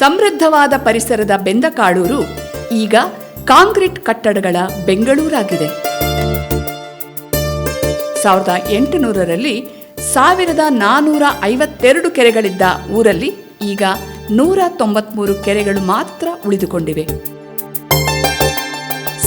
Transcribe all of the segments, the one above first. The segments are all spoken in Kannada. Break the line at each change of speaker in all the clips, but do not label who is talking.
ಸಮೃದ್ಧವಾದ ಪರಿಸರದ ಬೆಂದಕಾಳೂರು ಈಗ ಕಾಂಕ್ರೀಟ್ ಕಟ್ಟಡಗಳ ಬೆಂಗಳೂರಾಗಿದೆ. ಸಾವಿರದ ಎಂಟುನೂರರಲ್ಲಿ ಸಾವಿರದ ನಾನೂರ ಐವತ್ತೆರಡು ಕೆರೆಗಳಿದ್ದ ಊರಲ್ಲಿ ಈಗ ನೂರ ತೊಂಬತ್ಮೂರು ಕೆರೆಗಳು ಮಾತ್ರ ಉಳಿದುಕೊಂಡಿವೆ.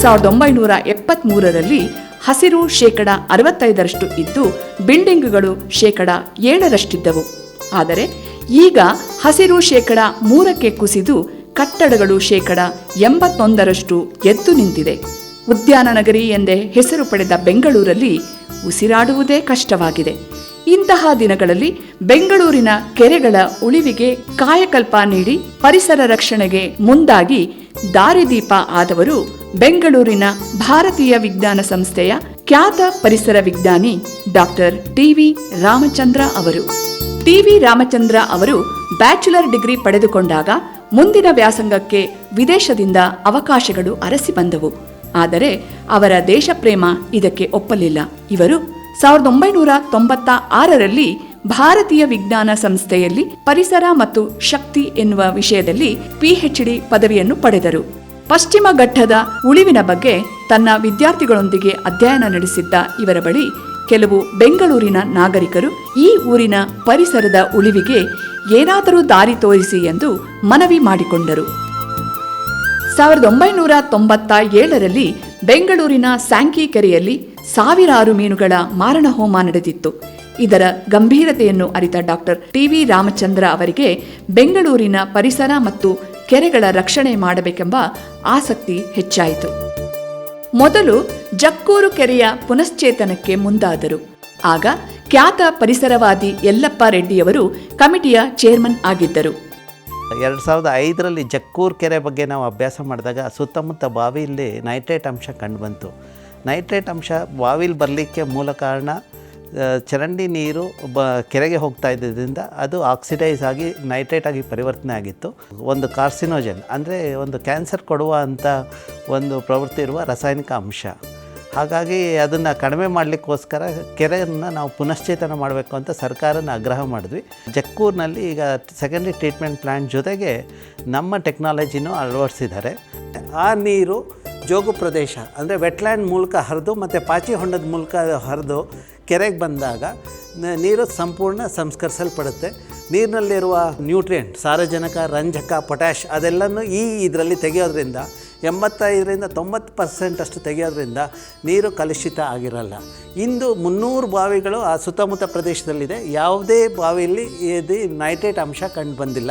ಸಾವಿರದ ಒಂಬೈನೂರ ಎಪ್ಪತ್ಮೂರರಲ್ಲಿ ಹಸಿರು ಶೇಕಡ ಅರವತ್ತೈದರಷ್ಟು ಇದ್ದು, ಬಿಲ್ಡಿಂಗ್ಗಳು ಶೇಕಡ ಏಳರಷ್ಟಿದ್ದವು. ಆದರೆ ಈಗ ಹಸಿರು ಶೇಕಡ ಮೂರಕ್ಕೆ ಕುಸಿದು ಕಟ್ಟಡಗಳು ಶೇಕಡ ಎಂಬತ್ತೊಂದರಷ್ಟು ಎದ್ದು ನಿಂತಿದೆ. ಉದ್ಯಾನ ನಗರಿ ಎಂದೇ ಹೆಸರು ಪಡೆದ ಬೆಂಗಳೂರಲ್ಲಿ ಉಸಿರಾಡುವುದೇ ಕಷ್ಟವಾಗಿದೆ. ಇಂತಹ ದಿನಗಳಲ್ಲಿ ಬೆಂಗಳೂರಿನ ಕೆರೆಗಳ ಉಳಿವಿಗೆ ಕಾಯಕಲ್ಪ ನೀಡಿ ಪರಿಸರ ರಕ್ಷಣೆಗೆ ಮುಂದಾಗಿ ದಾರಿದೀಪ ಆದವರು ಬೆಂಗಳೂರಿನ ಭಾರತೀಯ ವಿಜ್ಞಾನ ಸಂಸ್ಥೆಯ ಖ್ಯಾತ ಪರಿಸರ ವಿಜ್ಞಾನಿ ಡಾಕ್ಟರ್ ಟಿವಿ ರಾಮಚಂದ್ರ ಅವರು. ಟಿವಿ ರಾಮಚಂದ್ರ ಅವರು ಬ್ಯಾಚುಲರ್ ಡಿಗ್ರಿ ಪಡೆದುಕೊಂಡಾಗ ಮುಂದಿನ ವ್ಯಾಸಂಗಕ್ಕೆ ವಿದೇಶದಿಂದ ಅವಕಾಶಗಳು ಅರಸಿ ಬಂದವು. ಆದರೆ ಅವರ ದೇಶಪ್ರೇಮ ಇದಕ್ಕೆ ಒಪ್ಪಲಿಲ್ಲ. ಇವರು ಸಾವಿರದ ಒಂಬೈನೂರ ತೊಂಬತ್ತ ಆರರಲ್ಲಿ ಭಾರತೀಯ ವಿಜ್ಞಾನ ಸಂಸ್ಥೆಯಲ್ಲಿ ಪರಿಸರ ಮತ್ತು ಶಕ್ತಿ ಎನ್ನುವ ವಿಷಯದಲ್ಲಿ ಪಿಎಚ್ಡಿ ಪದವಿಯನ್ನು ಪಡೆದರು. ಪಶ್ಚಿಮ ಘಟ್ಟದ ಉಳಿವಿನ ಬಗ್ಗೆ ತನ್ನ ವಿದ್ಯಾರ್ಥಿಗಳೊಂದಿಗೆ ಅಧ್ಯಯನ ನಡೆಸಿದ್ದ ಇವರ ಬಳಿ ಕೆಲವು ಬೆಂಗಳೂರಿನ ನಾಗರಿಕರು ಈ ಊರಿನ ಪರಿಸರದ ಉಳಿವಿಗೆ ಏನಾದರೂ ದಾರಿ ತೋರಿಸಿ ಎಂದು ಮನವಿ ಮಾಡಿಕೊಂಡರು. ಸಾವಿರದ ಒಂಬೈನೂರ ತೊಂಬತ್ತ ಏಳರಲ್ಲಿ ಬೆಂಗಳೂರಿನ ಸ್ಯಾಂಕಿ ಕೆರೆಯಲ್ಲಿ ಸಾವಿರಾರು ಮೀನುಗಳ ಮಾರಣ ಹೋಮ ನಡೆದಿತ್ತು. ಇದರ ಗಂಭೀರತೆಯನ್ನು ಅರಿತ ಡಾಕ್ಟರ್ ಟಿವಿ ರಾಮಚಂದ್ರ ಅವರಿಗೆ ಬೆಂಗಳೂರಿನ ಪರಿಸರ ಮತ್ತು ಕೆರೆಗಳ ರಕ್ಷಣೆ ಮಾಡಬೇಕೆಂಬ ಆಸಕ್ತಿ ಹೆಚ್ಚಾಯಿತು. ಮೊದಲು ಜಕ್ಕೂರು ಕೆರೆಯ ಪುನಶ್ಚೇತನಕ್ಕೆ ಮುಂದಾದರು. ಆಗ ಖ್ಯಾತ ಪರಿಸರವಾದಿ ಯಲ್ಲಪ್ಪ ರೆಡ್ಡಿಯವರು ಕಮಿಟಿಯ ಚೇರ್ಮನ್ ಆಗಿದ್ದರು.
ಎರಡು ಸಾವಿರದ ಐದರಲ್ಲಿ ಜಕ್ಕೂರ್ ಕೆರೆ ಬಗ್ಗೆ ನಾವು ಅಭ್ಯಾಸ ಮಾಡಿದಾಗ ಸುತ್ತಮುತ್ತ ಬಾವಿಯಲ್ಲಿ ನೈಟ್ರೇಟ್ ಅಂಶ ಕಂಡುಬಂತು ನೈಟ್ರೇಟ್ ಅಂಶ ಬಾವಿಲಿ ಬರಲಿಕ್ಕೆ ಮೂಲ ಕಾರಣ ಚರಂಡಿ ನೀರು ಬ, ಕೆರೆಗೆ ಹೋಗ್ತಾ ಇದ್ದಿದ್ದರಿಂದ ಅದು ಆಕ್ಸಿಡೈಸ್ ಆಗಿ ನೈಟ್ರೇಟ್ ಆಗಿ ಪರಿವರ್ತನೆ ಆಗಿತ್ತು. ಒಂದು ಕಾರ್ಸಿನೋಜನ್, ಅಂದರೆ ಒಂದು ಕ್ಯಾನ್ಸರ್ ಕೊಡುವ ಅಂಥ ಒಂದು ಪ್ರವೃತ್ತಿ ಇರುವ ರಾಸಾಯನಿಕ ಅಂಶ. ಹಾಗಾಗಿ ಅದನ್ನು ಕಡಿಮೆ ಮಾಡಲಿಕ್ಕೋಸ್ಕರ ಕೆರೆಯನ್ನು ನಾವು ಪುನಶ್ಚೇತನ ಮಾಡಬೇಕು ಅಂತ ಸರ್ಕಾರನ ಆಗ್ರಹ ಮಾಡಿದ್ವಿ. ಜಕ್ಕೂರಿನಲ್ಲಿ ಈಗ ಸೆಕೆಂಡ್ರಿ ಟ್ರೀಟ್ಮೆಂಟ್ ಪ್ಲ್ಯಾಂಟ್ ಜೊತೆಗೆ ನಮ್ಮ ಟೆಕ್ನಾಲಜಿನೂ ಅಳವಡಿಸಿದ್ದಾರೆ. ಆ ನೀರು ಜೋಗು ಪ್ರದೇಶ, ಅಂದರೆ ವೆಟ್ಲ್ಯಾಂಡ್ ಮೂಲಕ ಹರಿದು ಮತ್ತು ಪಾಚಿ ಹೊಂಡದ ಮೂಲಕ ಹರಿದು ಕೆರೆಗೆ ಬಂದಾಗ ನೀರು ಸಂಪೂರ್ಣ ಸಂಸ್ಕರಿಸಲ್ಪಡುತ್ತೆ. ನೀರಿನಲ್ಲಿರುವ ನ್ಯೂಟ್ರಿಯೆಂಟ್ ಸಾರಜನಕ, ರಂಜಕ ಪೊಟ್ಯಾಶ್ ಅದೆಲ್ಲನೂ ಈ ಇದರಲ್ಲಿ ತೆಗೆಯೋದ್ರಿಂದ ಎಂಬತ್ತೈದರಿಂದ ತೊಂಬತ್ತು ಪರ್ಸೆಂಟ್ ಅಷ್ಟು ತೆಗೆಯೋದ್ರಿಂದ ನೀರು ಕಲುಷಿತ ಆಗಿರಲ್ಲ. ಇಂದು ಮುನ್ನೂರು ಬಾವಿಗಳು ಆ ಸುತ್ತಮುತ್ತ ಪ್ರದೇಶದಲ್ಲಿದೆ. ಯಾವುದೇ ಬಾವಿಯಲ್ಲಿ ಇದು ನೈಟ್ರೇಟ್ ಅಂಶ ಕಂಡು ಬಂದಿಲ್ಲ.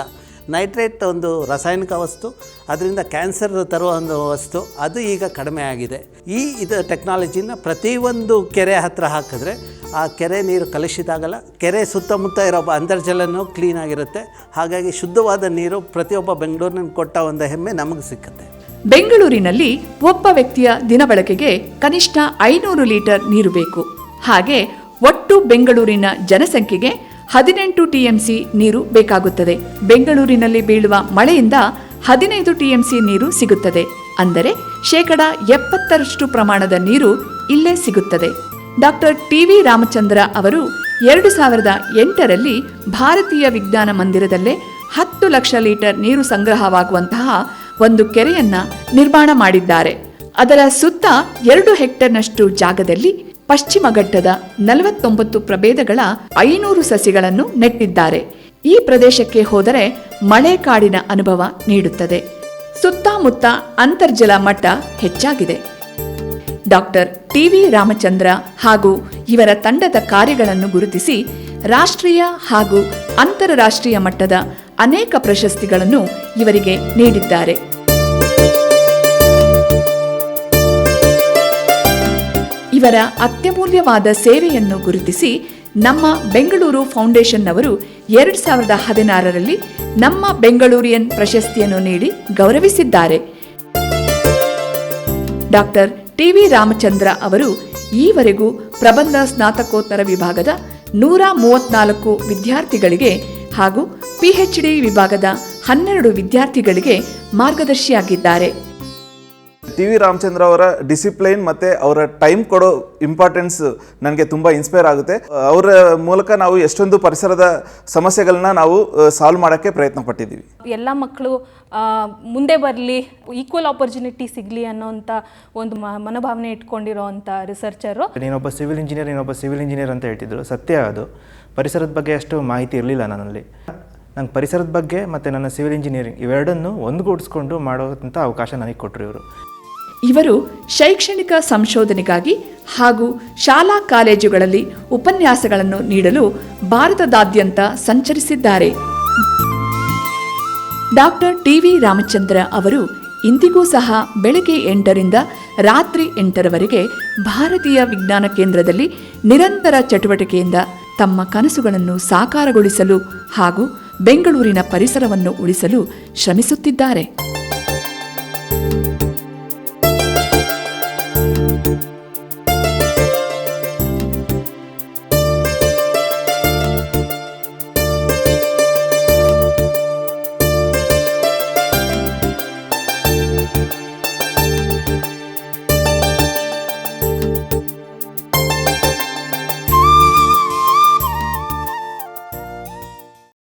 ನೈಟ್ರೇಟ್ ಒಂದು ರಾಸಾಯನಿಕ ವಸ್ತು, ಅದರಿಂದ ಕ್ಯಾನ್ಸರ್ ತರುವ ಒಂದು ವಸ್ತು, ಅದು ಈಗ ಕಡಿಮೆ ಆಗಿದೆ. ಈ ಇದು ಟೆಕ್ನಾಲಜಿನ ಪ್ರತಿಯೊಂದು ಕೆರೆ ಹತ್ತಿರ ಹಾಕಿದ್ರೆ ಆ ಕೆರೆ ನೀರು ಕಲುಷಿತ ಆಗಲ್ಲ. ಕೆರೆ ಸುತ್ತಮುತ್ತ ಇರೋ ಅಂತರ್ಜಲನೂ ಕ್ಲೀನ್ ಆಗಿರುತ್ತೆ. ಹಾಗಾಗಿ ಶುದ್ಧವಾದ ನೀರು ಪ್ರತಿಯೊಬ್ಬ ಬೆಂಗಳೂರಿನ ಕೊಟ್ಟ ಒಂದು ಹೆಮ್ಮೆ ನಮಗೆ ಸಿಕ್ಕತ್ತೆ.
ಬೆಂಗಳೂರಿನಲ್ಲಿ ಒಬ್ಬ ವ್ಯಕ್ತಿಯ ದಿನಬಳಕೆಗೆ ಕನಿಷ್ಠ ಐನೂರು ಲೀಟರ್ ನೀರು ಬೇಕು. ಹಾಗೆ ಒಟ್ಟು ಬೆಂಗಳೂರಿನ ಜನಸಂಖ್ಯೆಗೆ ಹದಿನೆಂಟು ಟಿಎಂಸಿ ನೀರು ಬೇಕಾಗುತ್ತದೆ. ಬೆಂಗಳೂರಿನಲ್ಲಿ ಬೀಳುವ ಮಳೆಯಿಂದ ಹದಿನೈದು ಟಿಎಂಸಿ ನೀರು ಸಿಗುತ್ತದೆ. ಅಂದರೆ ಶೇಕಡ ಎಪ್ಪತ್ತರಷ್ಟು ಪ್ರಮಾಣದ ನೀರು ಇಲ್ಲೇ ಸಿಗುತ್ತದೆ. ಡಾಕ್ಟರ್ ಟಿವಿ ರಾಮಚಂದ್ರ ಅವರು ಎರಡು ಸಾವಿರದ ಎಂಟರಲ್ಲಿ ಭಾರತೀಯ ವಿಜ್ಞಾನ ಮಂದಿರದಲ್ಲೇ ಹತ್ತು ಲಕ್ಷ ಲೀಟರ್ ನೀರು ಸಂಗ್ರಹವಾಗುವಂತಹ ಒಂದು ಕೆರೆಯನ್ನ ನಿರ್ಮಾಣ ಮಾಡಿದ್ದಾರೆ. ಅದರ ಸುತ್ತ ಎರಡು ಹೆಕ್ಟೇರ್ನಷ್ಟು ಜಾಗದಲ್ಲಿ ಪಶ್ಚಿಮ ಘಟ್ಟದ ನಲವತ್ತೊಂಬತ್ತು ಪ್ರಭೇದಗಳ ಐನೂರು ಸಸಿಗಳನ್ನು ನೆಟ್ಟಿದ್ದಾರೆ. ಈ ಪ್ರದೇಶಕ್ಕೆ ಹೋದರೆ ಮಳೆಕಾಡಿನ ಅನುಭವ ನೀಡುತ್ತದೆ. ಸುತ್ತಮುತ್ತ ಅಂತರ್ಜಲ ಮಟ್ಟ ಹೆಚ್ಚಾಗಿದೆ. ಡಾಕ್ಟರ್ ಟಿವಿ ರಾಮಚಂದ್ರ ಹಾಗೂ ಇವರ ತಂಡದ ಕಾರ್ಯಗಳನ್ನು ಗುರುತಿಸಿ ರಾಷ್ಟ್ರೀಯ ಹಾಗೂ ಅಂತಾರಾಷ್ಟ್ರೀಯ ಮಟ್ಟದ ಅನೇಕ ಪ್ರಶಸ್ತಿಗಳನ್ನು ಇವರಿಗೆ ನೀಡಿದ್ದಾರೆ. ಇವರ ಅತ್ಯಮೂಲ್ಯವಾದ ಸೇವೆಯನ್ನು ಗುರುತಿಸಿ ನಮ್ಮ ಬೆಂಗಳೂರು ಫೌಂಡೇಶನ್ನವರು ಎರಡು ಸಾವಿರದ ಹದಿನಾರರಲ್ಲಿ ನಮ್ಮ ಬೆಂಗಳೂರಿಯನ್ ಪ್ರಶಸ್ತಿಯನ್ನು ನೀಡಿ ಗೌರವಿಸಿದ್ದಾರೆ. ಡಾಕ್ಟರ್ ಟಿವಿ ರಾಮಚಂದ್ರ ಅವರು ಈವರೆಗೂ ಪ್ರಬಂಧ ಸ್ನಾತಕೋತ್ತರ ವಿಭಾಗದ ನೂರ ಮೂವತ್ನಾಲ್ಕು ವಿದ್ಯಾರ್ಥಿಗಳಿಗೆ ಹಾಗೂ ಪಿಎಚ್ಡಿ ವಿಭಾಗದ ಹನ್ನೆರಡು ವಿದ್ಯಾರ್ಥಿಗಳಿಗೆ ಮಾರ್ಗದರ್ಶಿಯಾಗಿದ್ದಾರೆ.
ಟಿ ವಿ ರಾಮಚಂದ್ರ ಅವರ ಡಿಸಿಪ್ಲೈನ್ ಮತ್ತು ಅವರ ಟೈಮ್ ಕೊಡೋ ಇಂಪಾರ್ಟೆನ್ಸ್ ನನಗೆ ತುಂಬ ಇನ್ಸ್ಪೈರ್ ಆಗುತ್ತೆ. ಅವರ ಮೂಲಕ ನಾವು ಎಷ್ಟೊಂದು ಪರಿಸರದ ಸಮಸ್ಯೆಗಳನ್ನ ನಾವು ಸಾಲ್ವ್ ಮಾಡೋಕ್ಕೆ ಪ್ರಯತ್ನ ಪಟ್ಟಿದ್ದೀವಿ.
ಎಲ್ಲ ಮಕ್ಕಳು ಮುಂದೆ ಬರಲಿ ಈಕ್ವಲ್ ಆಪರ್ಚುನಿಟಿ ಸಿಗಲಿ ಅನ್ನೋಂಥ ಒಂದು ಮ ಮನೋಭಾವನೆ ಇಟ್ಕೊಂಡಿರೋ ಅಂಥ ರಿಸರ್ಚರು
ನೀನೊಬ್ಬ ಸಿವಿಲ್ ಇಂಜಿನಿಯರ್ ನೀನೊಬ್ಬ ಸಿವಿಲ್ ಇಂಜಿನಿಯರ್ ಅಂತ ಹೇಳ್ತಿದ್ರು ಸತ್ಯ ಅದು. ಪರಿಸರದ ಬಗ್ಗೆ ಅಷ್ಟು ಮಾಹಿತಿ ಇರಲಿಲ್ಲ ನನ್ನಲ್ಲಿ. ನಂಗೆ ಪರಿಸರದ ಬಗ್ಗೆ ಮತ್ತು ನನ್ನ ಸಿವಿಲ್ ಇಂಜಿನಿಯರಿಂಗ್ ಇವೆರಡನ್ನು ಒಂದುಗೂಡಿಸ್ಕೊಂಡು ಮಾಡೋಂಥ ಅವಕಾಶ ನನಗೆ ಕೊಟ್ಟರು ಇವರು.
ಇವರು ಶೈಕ್ಷಣಿಕ ಸಂಶೋಧನೆಗಾಗಿ ಹಾಗೂ ಶಾಲಾ ಕಾಲೇಜುಗಳಲ್ಲಿ ಉಪನ್ಯಾಸಗಳನ್ನು ನೀಡಲು ಭಾರತದಾದ್ಯಂತ ಸಂಚರಿಸಿದ್ದಾರೆ. ಡಾಕ್ಟರ್ ಟಿ ವಿ ರಾಮಚಂದ್ರ ಅವರು ಇಂದಿಗೂ ಸಹ ಬೆಳಗ್ಗೆ ಎಂಟರಿಂದ ರಾತ್ರಿ ಎಂಟರವರೆಗೆ ಭಾರತೀಯ ವಿಜ್ಞಾನ ಕೇಂದ್ರದಲ್ಲಿ ನಿರಂತರ ಚಟುವಟಿಕೆಯಿಂದ ತಮ್ಮ ಕನಸುಗಳನ್ನು ಸಾಕಾರಗೊಳಿಸಲು ಹಾಗೂ ಬೆಂಗಳೂರಿನ ಪರಿಸರವನ್ನು ಉಳಿಸಲು ಶ್ರಮಿಸುತ್ತಿದ್ದಾರೆ.